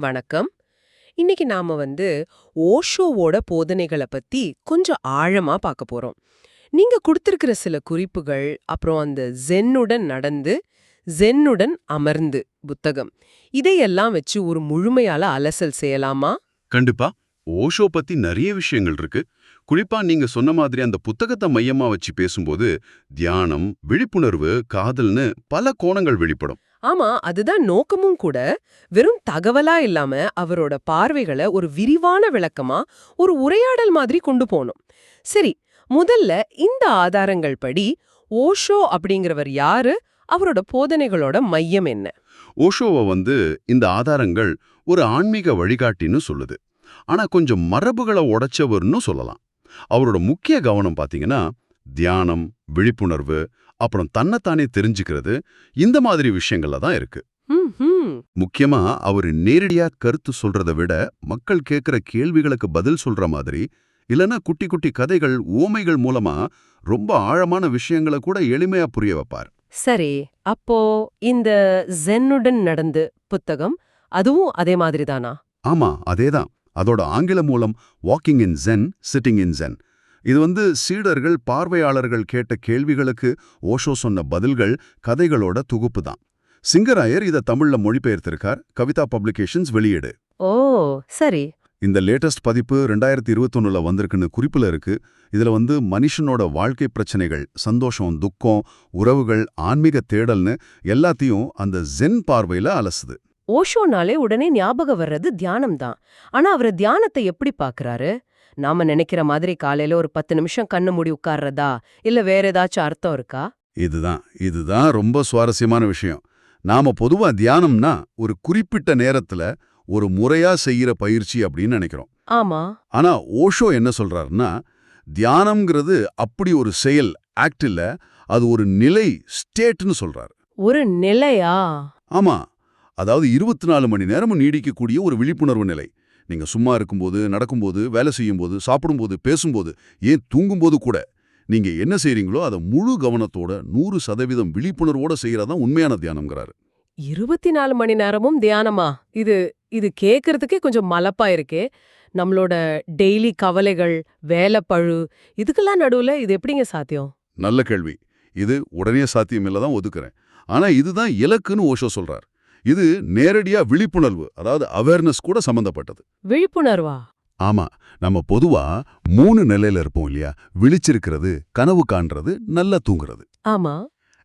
வணக்கம். இன்னைக்கு நாம வந்து ஓஷோவோட போதனைகளை பத்தி கொஞ்சம் ஆழமா பார்க்க போறோம். நீங்க கொடுத்திருக்கிற சில குறிப்புகள் அப்புறம் அந்த ஜென்னுடன் நடந்து ஜென்னுடன் அமர்ந்து புத்தகம். இதையெல்லாம் வச்சு ஒரு முழுமையால அலசல் செய்யலாமா? கண்டிப்பா. ஓஷோ பத்தி நிறைய விஷயங்கள் இருக்கு. குறிப்பா நீங்க சொன்ன மாதிரி அந்த புத்தகத்தை மையமா வச்சு பேசும்போது தியானம் விழிப்புணர்வு காதல்னு பல கோணங்கள் வெளிப்படும். ஆமா அதுதான் நோக்கமும் கூட. வெறும் தகவலா இல்லாம அவரோட பார்வைகளை ஒரு விரிவான விளக்கமா ஒரு உரையாடல் மாதிரி கொண்டு போகணும். சரி முதல்ல இந்த ஆதாரங்கள் படி ஓஷோ அப்படிங்கிறவர் யாரு? அவரோட போதனைகளோட மையம் என்ன? ஓஷோவை வந்து இந்த ஆதாரங்கள் ஒரு ஆன்மீக வழிகாட்டின்னு சொல்லுது. ஆனா கொஞ்சம் மரபுகளை உடைச்சவர்னு சொல்லலாம். அவரோட முக்கிய கவனம் பாத்தீங்கன்னா தியானம் விழிப்புணர்வு அப்புறம் தன்னைத்தானே தெரிஞ்சுக்கிறது இந்த மாதிரி விஷயங்கள்ல தான் இருக்கு. முக்கியமா அவர் நேரடியா கருத்து சொல்றதை விட மக்கள் கேட்கிற கேள்விகளுக்கு பதில் சொல்ற மாதிரி இல்லனா குட்டி குட்டி கதைகள் ஓமைகள் மூலமா ரொம்ப ஆழமான விஷயங்களை கூட எளிமையா புரிய வைப்பார். சரி அப்போ இந்த ஜென்னுடன் நடந்து புத்தகம் அதுவும் அதே மாதிரி தானா? ஆமா அதேதான் அதோட ஆங்கில மூலம் walking in zen sitting in zen இது வந்து சீடர்கள் பார்வையாளர்கள் கேட்ட கேள்விகளுக்கு ஓஷோ சொன்ன பதில்கள் கதைகளோட தொகுப்பு தான். சிங்கராயர் இதை தமிழ்ல மொழிபெயர்த்திருக்கார். கவிதா பப்ளிகேஷன்ஸ் வெளியீடு. ஓ சரி. இந்த லேட்டஸ்ட் பதிப்பு ரெண்டாயிரத்தி இருபத்தொன்னுல வந்திருக்குன்னு குறிப்புல இருக்கு. இதுல வந்து மனுஷனோட வாழ்க்கை பிரச்சனைகள் சந்தோஷம் துக்கம் உறவுகள் ஆன்மீக தேடல்னு எல்லாத்தையும் அந்த ஜென் பார்வையில அலசுது. ஓஷோனாலே உடனே ஞாபகம் வர்றது தியானம் தான் ஆனா அவர் தியானத்தை எப்படி பாக்குறாரு? நாம நினைக்கிற மாதிரி காலையில ஒரு பத்து நிமிஷம் கண்ணு மூடி உட்கார்றதா? இல்ல வேற ஏதாச்சும் அர்த்தம் இருக்கா? இதுதான் இதுதான் ரொம்ப சுவாரஸ்யமான விஷயம். நாம பொதுவா தியானம்னா ஒரு குறிப்பிட்ட நேரத்துல ஒரு முறையா செய்யற பயிற்சி அப்படின்னு நினைக்கிறோம். ஆமா. ஆனா ஓஷோ என்ன சொல்றாருன்னா தியானம்ங்கிறது அப்படி ஒரு செயல் ஆக்ட் இல்ல அது ஒரு நிலை ஸ்டேட்னு சொல்றாரு. ஒரு நிலையா? ஆமா. அதாவது இருபத்தி நாலு மணி நேரமும் நீடிக்கக்கூடிய ஒரு விழிப்புணர்வு நிலை. நீங்க சும்மா இருக்கும்போது நடக்கும்போது வேலை செய்யும்போது சாப்பிடும்போது பேசும்போது ஏன் தூங்கும்போது கூட நீங்க என்ன செய்றீங்களோ அதை முழு கவனத்தோட நூறு சதவீதம் விழிப்புணர்வோட செய்யறதான் உண்மையான தியானம்ங்கிறாரு. இருபத்தி நாலு மணி நேரமும் தியானமா? இது இது கேக்குறதுக்கே கொஞ்சம் மலப்பா இருக்கே. நம்மளோட டெய்லி கவலைகள் வேலைப்பழு இதுக்கெல்லாம் நடுவுல இது எப்படிங்க சாத்தியம்? நல்ல கேள்வி. இது உடனே சாத்தியம் தான் ஒதுக்குறேன். ஆனா இதுதான் இலக்குன்னு ஓஷோ சொல்றார். இது நேரடியா விழிப்புணர்வு அதாவது அவேர்னஸ் கூட சம்பந்தப்பட்டது. விழிப்புணர்வா? ஆமா நம்ம பொதுவா மூணு நிலையில இருப்போம் இல்லையா? விழிச்சிருக்கிறது கனவு காண்றது நல்லா தூங்குறது. ஆமா.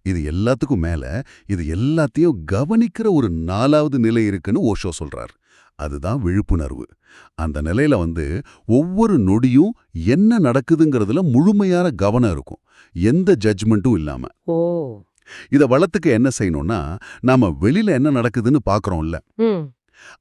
இது எல்லாத்துக்கும் மேல இது எல்லாத்தையும் கவனிக்கிற ஒரு நாலாவது நிலை இருக்குன்னு ஓஷோ சொல்றார். அதுதான் விழிப்புணர்வு. அந்த நிலையில வந்து ஒவ்வொரு நொடியும் என்ன நடக்குதுங்கிறதுல முழுமையான கவனம் இருக்கும். எந்த ஜட்ஜ்மெண்ட்டும் இல்லாம. ஓ. இத வளத்துக்கு என்ன செய்யணும்னா நாம வெளியில என்ன நடக்குதுன்னு பாக்குறோம்ல.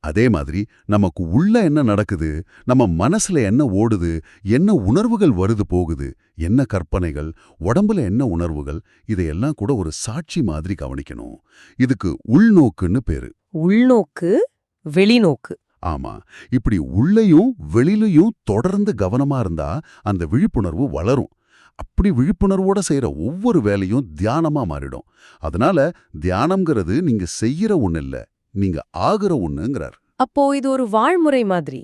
அதே மாதிரி நமக்கு உள்ள என்ன நடக்குது நம்ம மனசுல என்ன ஓடுது என்ன உணர்வுகள் வருது போகுது என்ன கற்பனைகள் உடம்புல என்ன உணர்வுகள் இதையெல்லாம் கூட ஒரு சாட்சி மாதிரி கவனிக்கணும். இதுக்கு உள்நோக்குன்னு பேரு. உள்நோக்கு வெளிநோக்கு. ஆமா. இப்படி உள்ளேயும் வெளியிலையும் தொடர்ந்து கவனமா இருந்தா அந்த விழிப்புணர்வு வளரும். அப்படி விழிப்புணர்வோட செய்யற ஒவ்வொரு வேலையும் தியானமா மாறிடும். அதனால தியானம்ங்கிறது நீங்க செய்யற ஒண்ணு இல்ல நீங்க ஆகுற ஒண்ணுங்கிறார். அப்போ இது ஒரு வாழ்முறை மாதிரி.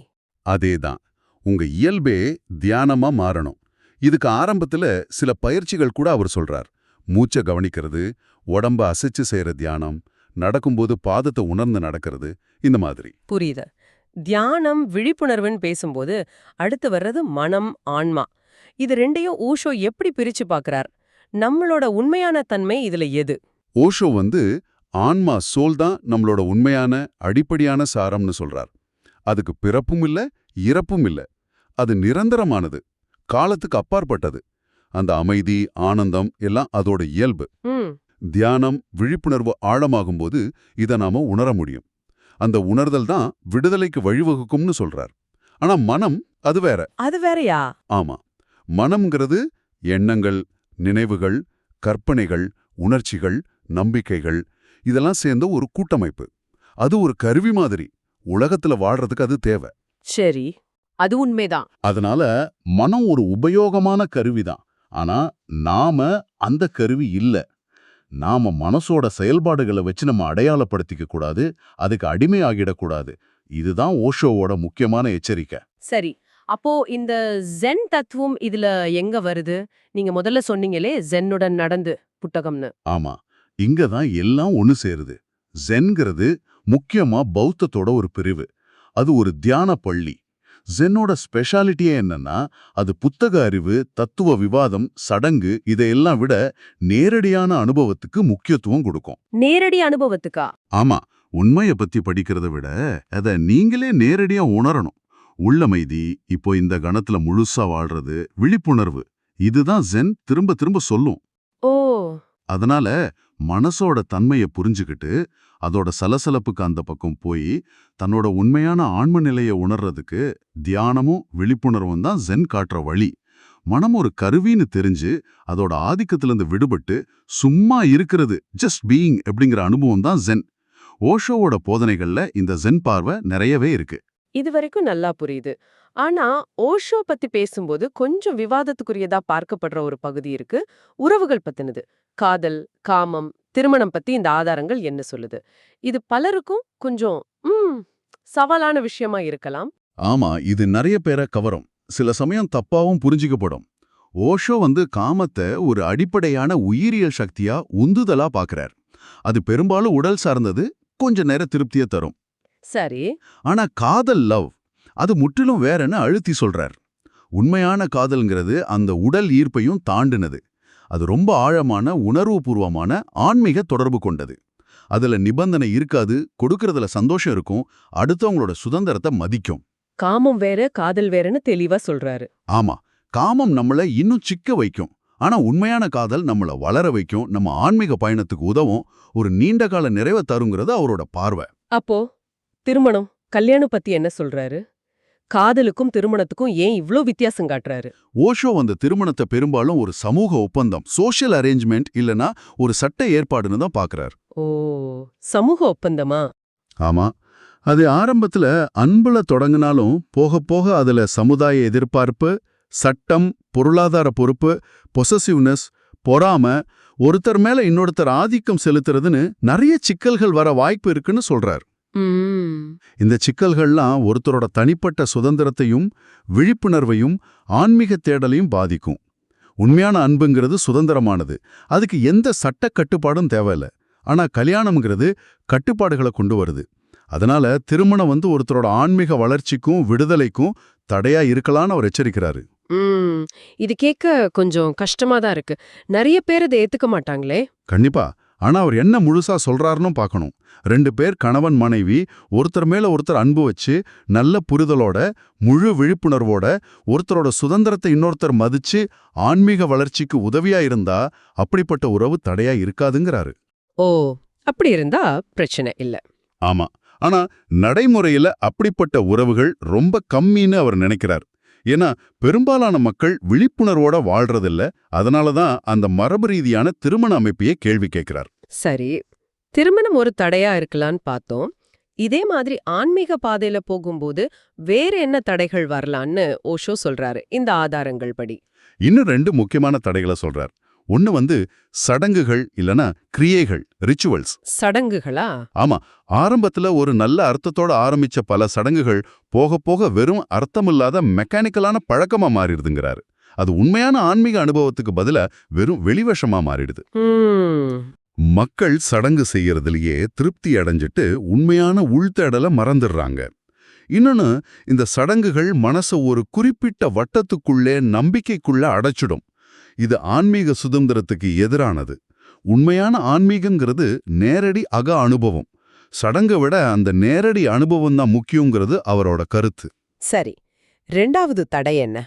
அதேதான். உங்க இயல்பே தியானமா மாறணும். இதுக்கு ஆரம்பத்துல சில பயிற்சிகள் கூட அவர் சொல்றார். மூச்சை கவனிக்கிறது உடம்ப அசைச்சு செய்யற தியானம் நடக்கும்போது பாதத்தை உணர்ந்து நடக்கிறது இந்த மாதிரி. புரியுது. தியானம் விழிப்புணர்வுன்னு பேசும்போது அடுத்து வர்றது மனம் ஆன்மா. இது ரெண்டையும் ஊஷோ எப்படி பிரிச்சு பார்க்கறார்? நம்மளோட உண்மையான தன்மை இதுல எது? ஓஷோ வந்து ஆன்மா சோல் தான் நம்மளோட உண்மையான அடிப்படையான சாரம்னு சொல்றார். அதுக்கு பிறப்பும் இல்ல இறப்பும் இல்ல. அது நிரந்தரமானது காலத்துக்கு அப்பாற்பட்டது. அந்த அமைதி ஆனந்தம் எல்லாம் அதோட இயல்பு. தியானம் விழிப்புணர்வு ஆழமாகும்போது இதை நாம உணர முடியும். அந்த உணர்தல் தான் விடுதலைக்கு வழிவகுக்கும்னு சொல்றார். ஆனா மனம் அது வேற. அது வேறயா? ஆமா. மனம்ங்கிறது எண்ணங்கள் நினைவுகள் கற்பனைகள் உணர்ச்சிகள் நம்பிக்கைகள். இதெல்லாம் சேர்ந்த ஒரு கூட்டமைப்பு. அது ஒரு கருவி மாதிரி. உலகத்துல வாழ்றதுக்கு அது தேவை. சரி. அது உண்மைதான். அதனால மனம் ஒரு உபயோகமான கருவிதான் ஆனா நாம அந்த கருவி இல்ல. நாம மனசோட செயல்பாடுகளை வச்சு நம்ம அடையாளப்படுத்திக்க கூடாது. அதுக்கு அடிமையாகிடக்கூடாது இதுதான் ஓஷோவோட முக்கியமான எச்சரிக்கை. சரி. அப்போ இந்த ஜென் தத்துவம் இதுல எங்க வருது? நீங்க முதல்ல சொன்னீங்களே ஜென்னுடன் நடந்து புத்தகம்னு. ஆமா. இங்க தான் எல்லாம் ஒண்ணு சேருது. ஜென்கிறது முக்கியமா பௌத்தத்தோட ஒரு பிரிவு. அது ஒரு தியான பள்ளி. ஜென்னோட ஸ்பெஷாலிட்டியே என்னன்னா அது புத்தக அறிவு தத்துவ விவாதம் சடங்கு இதையெல்லாம் விட நேரடியான அனுபவத்துக்கு முக்கியத்துவம் கொடுக்கும். நேரடி அனுபவத்துக்கா? ஆமா. உண்மைய பத்தி படிக்கிறத விட அத நீங்களே நேரடியா உணரணும். உள்ளமைதி இப்போ இந்த கணத்துல முழுசா வாழ்றது விழிப்புணர்வு. இதுதான் ஜென் திரும்ப திரும்ப சொல்லும். ஓ. அதனால மனசோட தன்மைய புரிஞ்சுக்கிட்டு அதோட சலசலப்புக்கு அந்த பக்கம் போய் தன்னோட உண்மையான ஆன்ம நிலைய உணர்றதுக்கு தியானமும் விழிப்புணர்வும் தான் ஜென் காட்டுற வழி. மனம் ஒரு கருவின்னு தெரிஞ்சு அதோட ஆதிக்கத்திலிருந்து விடுபட்டு சும்மா இருக்கிறது ஜஸ்ட் பீயிங் அப்படிங்கிற அனுபவம் தான் ஜென் ஓஷோவோட போதனைகள்ல இந்த ஜென் பார்வை நிறையவே இருக்கு. இது வரைக்கும் நல்லா புரியுது. ஆனா ஓஷோ பத்தி பேசும்போது கொஞ்சம் விவாதத்துக்குரியதா பார்க்கப்படுற ஒரு பகுதி இருக்கு. உறவுகள் பத்தினது. காதல் காமம் திருமணம் பத்தி இந்த ஆதாரங்கள் என்ன சொல்லுது? இது பலருக்கும் கொஞ்சம் ம் சவாலான விஷயமா இருக்கலாம். ஆமா இது நிறைய பேரை கவரும். சில சமயம் தப்பாவும் புரிஞ்சுக்கப்படும். ஓஷோ வந்து காமத்தை ஒரு அடிப்படையான உயிரியல் சக்தியா உந்துதலா பாக்குறார். அது பெரும்பாலும் உடல் சார்ந்தது கொஞ்ச நேர திருப்தியை தரும். சரி. ஆனா காதல் லவ் அது முற்றிலும் வேறன்னு அழுத்தி சொல்றார். உண்மையான காதல்ங்கிறது அந்த உடல் ஈர்ப்பையும் தாண்டினது. அது ரொம்ப ஆழமான உணர்வுபூர்வமான ஆன்மீக தொடர்பு கொண்டது. அதுல நிபந்தனை இருக்காது கொடுக்கறதுல சந்தோஷம் இருக்கும் அடுத்தவங்களோட சுதந்திரத்தை மதிக்கும். காமம் வேற காதல் வேறன்னு தெளிவா சொல்றாரு. ஆமா காமம் நம்மள இன்னும் சிக்க வைக்கும். ஆனா உண்மையான காதல் நம்மள வளர வைக்கும் நம்ம ஆன்மீக பயணத்துக்கு உதவும் ஒரு நீண்ட கால நிறைவை தருங்கிறது அவரோட பார்வை. அப்போ? திருமணம் கல்யாணம் பத்தி என்ன சொல்றாரு? காதலுக்கும் திருமணத்துக்கும் ஏன் இவ்ளோ வித்தியாசம் காட்டுறாரு? ஓஷோ அந்த திருமணத்தை பெரும்பாலும் ஒரு சமூக ஒப்பந்தம் சோஷியல் அரேஞ்ச்மெண்ட் இல்லனா ஒரு சட்ட ஏற்பாடுன்னு தான் பார்க்கறார் ஓ சமூக ஒப்பந்தமா? ஆமா. அது ஆரம்பத்துல அன்புல தொடங்கினாலும் போக போக அதுல சமுதாய எதிர்பார்ப்பு சட்டம் பொருளாதார பொறுப்பு பொசசிவ்னஸ் பொறாம ஒருத்தர் மேல இன்னொருத்தர் ஆதிக்கம் செலுத்துறதுன்னு நிறைய சிக்கல்கள் வர வாய்ப்பு இருக்குன்னு சொல்றார். இந்த சிக்கல்கள்லாம் ஒருத்தரோட தனிப்பட்ட சுதந்திரத்தையும் விழிப்புணர்வையும் ஆன்மீக தேடலையும் பாதிக்கும். உண்மையான அன்புங்கிறது சுதந்திரமானது. அதுக்கு எந்த சட்ட கட்டுப்பாடும் தேவையில்ல. ஆனா கல்யாணம்ங்கிறது கட்டுப்பாடுகளை கொண்டு வருது. அதனால திருமணம் வந்து ஒருத்தரோட ஆன்மீக வளர்ச்சிக்கும் விடுதலைக்கும் தடையா இருக்கலான்னு அவர் எச்சரிக்கிறாரு. இது கேட்க கொஞ்சம் கஷ்டமா தான் இருக்கு. நிறைய பேர் இதை ஏத்துக்க மாட்டாங்களே? கண்டிப்பா. ஆனா அவர் என்ன முழுசா சொல்றாருன்னு பார்க்கணும். ரெண்டு பேர் கணவன் மனைவி ஒருத்தர் மேல ஒருத்தர் அன்பு வச்சு நல்ல புரிதலோட முழு விழிப்புணர்வோட ஒருத்தரோட சுதந்திரத்தை இன்னொருத்தர் மதிச்சு ஆன்மீக வளர்ச்சிக்கு உதவியா இருந்தா அப்படிப்பட்ட உறவு தடையா இருக்காதுங்கிறாரு. ஓ அப்படி இருந்தா பிரச்சனை இல்ல. ஆமா. ஆனா நடைமுறையில அப்படிப்பட்ட உறவுகள் ரொம்ப கம்மின்னு அவர் நினைக்கிறார். ஏன்னா பெரும்பாலான மக்கள் விழிப்புணர்வோட வாழ்றதில்ல. அதனால தான் அந்த மரபு ரீதியான திருமண அமைப்பையே கேள்வி கேட்கிறார். சரி திருமணம் ஒரு தடையா இருக்கலான்னு பார்த்தோம். இதே மாதிரி ஆன்மீக பாதையில போகும்போது வேற என்ன தடைகள் வரலான்னு ஓஷோ சொல்றாரு. இந்த ஆதாரங்கள் படி. இன்னும் ரெண்டு முக்கியமான தடைகளை சொல்றார். ஒன்னு வந்து சடங்குகள் இல்லனா கிரியைகள் ரிச்சுவல்ஸ் சடங்குகளா? ஆமா. ஆரம்பத்துல ஒரு நல்ல அர்த்தத்தோட ஆரம்பிச்ச பல சடங்குகள் போக போக வெறும் அர்த்தமில்லாத மெக்கானிக்கலான பழக்கமா மாறிடுதுங்கிறாரு. அது உண்மையான ஆன்மீக அனுபவத்துக்கு பதிலா வெறும் வெளிவஷமா மாறிடுது. மக்கள் சடங்கு செய்யறதுலயே திருப்தி அடைஞ்சிட்டு உண்மையான உள்தேடலை மறந்துடுறாங்க. இன்னொன்னு இந்த சடங்குகள் மனச ஒரு குறிப்பிட்ட வட்டத்துக்குள்ளே நம்பிக்கைக்குள்ள அடைச்சிடும். இது ஆன்மீக சுதந்திரத்துக்கு எதிரானது. உண்மையான ஆன்மீகங்கிறது நேரடி அக அனுபவம். சடங்கை விட அந்த நேரடி அனுபவம் தான் முக்கியங்கிறது அவரோட கருத்து. சரி ரெண்டாவது தடை என்ன?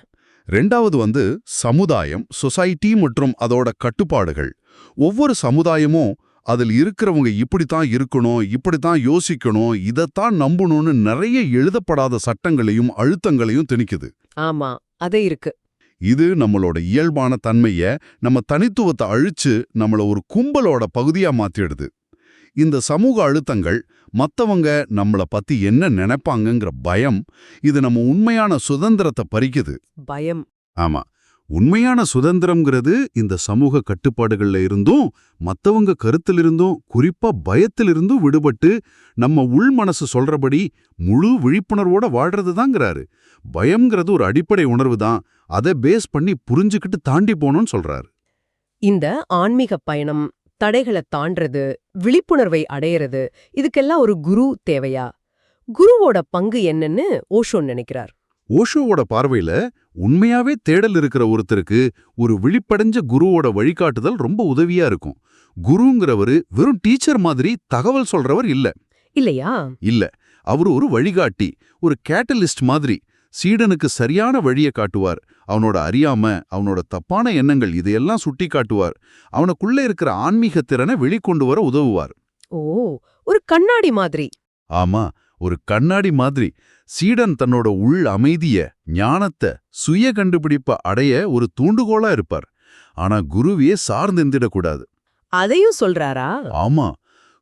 ரெண்டாவது வந்து சமுதாயம் சொசைட்டி மற்றும் அதோட கட்டுப்பாடுகள். ஒவ்வொரு சமுதாயமும் அதில் இருக்கிறவங்க இப்படித்தான் இருக்கணும் இப்படித்தான் யோசிக்கணும் இதைத்தான் நம்பணும்னு நிறைய எழுதப்படாத சட்டங்களையும் அழுத்தங்களையும் திணிக்குது. ஆமா அது இருக்கு. இது நம்மளோட இயல்பான தன்மைய நம்ம தனித்துவத்தை அழிச்சு நம்மள ஒரு கும்பலோட பகுதியா மாத்திடுது. இந்த சமூக அழுத்தங்கள் மத்தவங்க நம்மள பத்தி என்ன நினைப்பாங்கங்கிற பயம் இது நம்ம உண்மையான சுதந்திரத்தை பறிக்குது. பயம். ஆமா. உண்மையான சுதந்திரம்ங்கிறது இந்த சமூக கட்டுப்பாடுகள்ல இருந்தும் மத்தவங்க கருத்திலிருந்தும் குறிப்பா பயத்திலிருந்தும் விடுபட்டு நம்ம உள் மனசு சொல்றபடி முழு விழிப்புணர்வோட வாழ்றதுதாங்கிறாரு. பயம்ங்கிறது ஒரு அடிப்படை உணர்வு தான். அதை பேஸ் பண்ணி புரிஞ்சுக்கிட்டு தாண்டி போகணும்னு சொல்றாரு. இந்த ஆன்மீக பயணம் தடைகளை தாண்டறது விழிப்புணர்வை அடையறது இதுக்கெல்லாம் ஒரு குரு தேவையா? குருவோட பங்கு என்னன்னு ஓஷோ நினைக்கிறார். ஓஷோவோட பார்வையில உண்மையாவே தேடல் இருக்கிற ஒருத்தருக்கு ஒரு விழிப்படைஞ்ச குருவோட வழிகாட்டுதல் ரொம்ப உதவியா இருக்கும். குருங்கிறவரு வெறும் டீச்சர் மாதிரி தகவல் சொல்றவர் இல்ல. இல்லையா? இல்ல. அவரு ஒரு வழிகாட்டி ஒரு கேட்டலிஸ்ட் மாதிரி. சீடனுக்கு சரியான வழியை காட்டுவார். அவனோட அறியாம அவனோட தப்பான எண்ணங்கள் இதையெல்லாம் சுட்டி காட்டுவார். அவனுக்குள்ள இருக்கிற ஆன்மீக திறனை வெளிக்கொண்டு வர உதவுவார். ஓ ஒரு கண்ணாடி மாதிரி. ஆமா. ஒரு கண்ணாடி மாதிரி சீடன் தன்னோட உள் அமைதிய ஞானத்தை சுய கண்டுபிடிப்ப அடைய ஒரு தூண்டுகோலா இருப்பார். ஆனா குருவியே சார்ந்திருந்திடக்கூடாது அதையும் சொல்றாரா? ஆமா.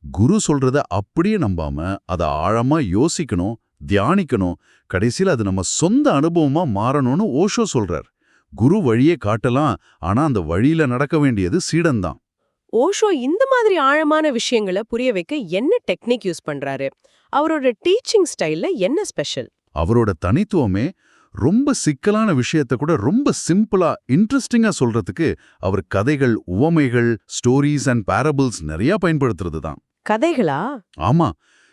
குரு சொல்றத அப்படியே நம்பாம அத ஆழமா யோசிக்கணும் தியானிக்கணும். கடைசியில அது நம்ம சொந்த அனுபவமா மாறணும்னு ஓஷோ சொல்றார். குரு வழியே காட்டலாம் ஆனா அந்த வழியில நடக்க வேண்டியது சீடன்தான். ஓஷோ இந்த மாதிரி ஆழமான விஷயங்களை புரிய வைக்க என்ன டெக்னிக் யூஸ் பண்றாரு? அவரோட டீச்சிங் ஸ்டைல்ல என்ன ஸ்பெஷல்? அவரோட தனித்துவமே ரொம்ப சிக்கலான விஷயத்த கூட ரொம்ப சிம்பிளா இன்ட்ரெஸ்டிங்கா சொல்றதுக்கு அவர் கதைகள் உவமைகள் ஸ்டோரீஸ் அண்ட் பேரபிள்ஸ் நிறைய பயன்படுத்துறது தான். கதைகளா? ஆமா.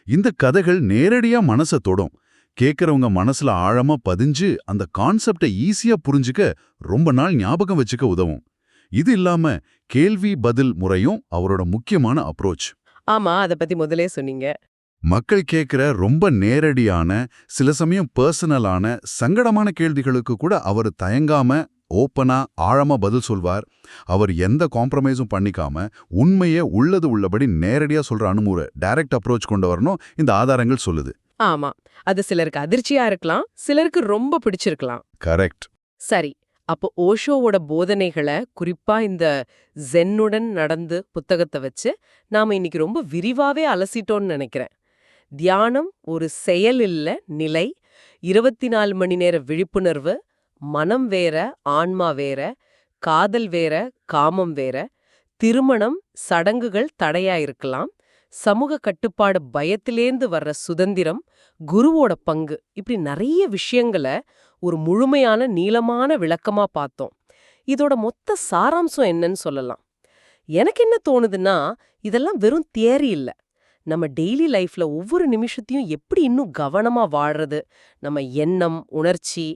இந்த கதைகள் நேரடியா மனச தொடும். கேக்குறவங்க மனசுல ஆழமா பதிஞ்சு அந்த கான்செப்டை ஈஸியா புரிஞ்சுக்க ரொம்ப நாள் ஞாபகம் வச்சுக்க உதவும். இது இல்லாம கேள்வி பதில் முறையும் அவரோட முக்கியமான அப்ரோச் ஆமா அத பத்தி முதலே சொன்னீங்க. மக்கள் கேட்கிற ரொம்ப நேரடியான சில சமயம் பர்சனலான சங்கடமான கேள்விகளுக்கு கூட அவர் தயங்காம ஓப்பனா ஆழமா பதில் சொல்வார். அவர் எந்த காம்ப்ரமைஸும் பண்ணிக்காம உண்மையே உள்ளது உள்ளபடி நேரடியா சொல்ற அணுமுறை டைரக்ட் அப்ரோச் கொண்டு வரணும் இந்த ஆதாரங்கள் சொல்லுது. ஆமா அது சிலருக்கு அதிர்ச்சியா இருக்கலாம் சிலருக்கு ரொம்ப பிடிச்சிருக்கலாம். கரெக்ட் சரி அப்போ ஓஷோவோட போதனைகளை குறிப்பா இந்த ஜென்னுடன் நடந்து புத்தகத்தை வச்சு நாம இன்னைக்கு ரொம்ப விரிவாவே அலசிட்டோம்னு நினைக்கிறேன். தியானம் ஒரு செயல் இல்ல நிலை. இருபத்தி நாலு மணி நேர விழிப்புணர்வு. மனம் வேற ஆன்மா வேற. காதல் வேற காமம் வேற. திருமணம் சடங்குகள் தடையா இருக்கலாம். சமூக கட்டுப்பாடு பயத்திலேந்து வர்ற சுதந்திரம் குருவோட பங்கு. இப்படி நிறைய விஷயங்களை ஒரு முழுமையான நீளமான விளக்கமா பார்த்தோம். இதோட மொத்த சாராம்சம் என்னன்னு சொல்லலாம். எனக்கு என்ன தோணுதுன்னா இதெல்லாம் வெறும் தியரி இல்ல. நம்ம டெய்லி லைஃப்ல ஒவ்வொரு நிமிஷத்தையும் எப்படி இன்னும் கவனமா வாழ்றது நம்ம எண்ணம் உணர்ச்சி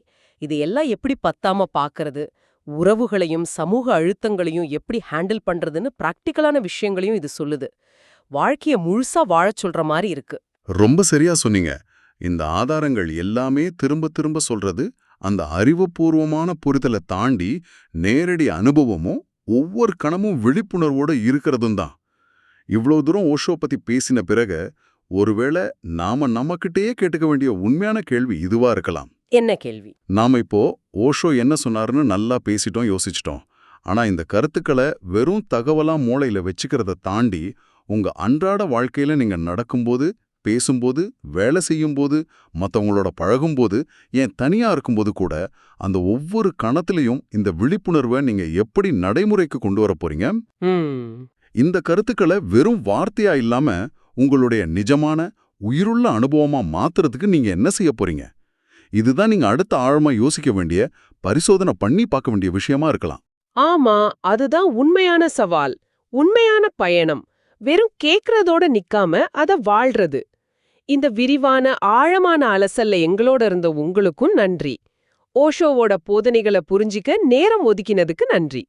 இதையெல்லாம் எப்படி பத்தாம பாக்குறது உறவுகளையும் சமூக அழுத்தங்களையும் எப்படி ஹேண்டில் பண்றதுன்னு பிராக்டிக்கலான விஷயங்களையும் இது சொல்லுது. வாழ்க்கைய முழுசா வாழச் சொல்ற மாதிரி இருக்கு. ரொம்ப சரியா சொன்னீங்க. இந்த ஆதாரங்கள் எல்லாமே திரும்ப திரும்ப சொல்றது அந்த அறிவுபூர்வமான புரிதலை தாண்டி நேரடி அனுபவமும் ஒவ்வொரு கணமும் விழிப்புணர்வோட இருக்கிறதும் தான். இவ்வளோ தூரம் ஓஷோ பத்தி பேசின பிறகு ஒருவேளை நாம நம்மகிட்டயே கேட்டுக்க வேண்டிய உண்மையான கேள்வி இதுவா இருக்கலாம். என்ன கேள்வி? நாம இப்போ ஓஷோ என்ன சொன்னாருன்னு நல்லா பேசிட்டோம் யோசிச்சிட்டோம். ஆனா இந்த கருத்துக்களை வெறும் தகவலா மூளையில வச்சுக்கிறத தாண்டி உங்க அன்றாட வாழ்க்கையில நீங்க நடக்கும்போது பேசும்போது வேலை செய்யும்போது மத்தவங்களோட பழகும்போது ஏன் தனியா இருக்கும்போது கூட அந்த ஒவ்வொரு கணத்திலையும் இந்த விழிப்புணர்வை நீங்க எப்படி நடைமுறைக்கு கொண்டு வர போறீங்க? இந்த கருத்துக்களை வெறும் வார்த்தையா இல்லாம உங்களுடைய நிஜமான உயிருள்ள அனுபவமா மாத்துறதுக்கு நீங்க என்ன செய்ய போறீங்க? இதுதான் நீங்க அடுத்த ஆழமா யோசிக்க வேண்டிய பரிசோதனை பண்ணி பார்க்க வேண்டிய விஷயமா இருக்கலாம். ஆமா அதுதான் உண்மையான சவால். உண்மையான பயணம். வெறும் கேக்குறதோட நிக்காம அத வாழ்றது. இந்த விரிவான ஆழமான அலசல்ல எங்களோட இருந்த உங்களுக்கும் நன்றி. ஓஷோவோட போதனைகளை புரிஞ்சிக்க நேரம் ஒதுக்கினதுக்கு நன்றி.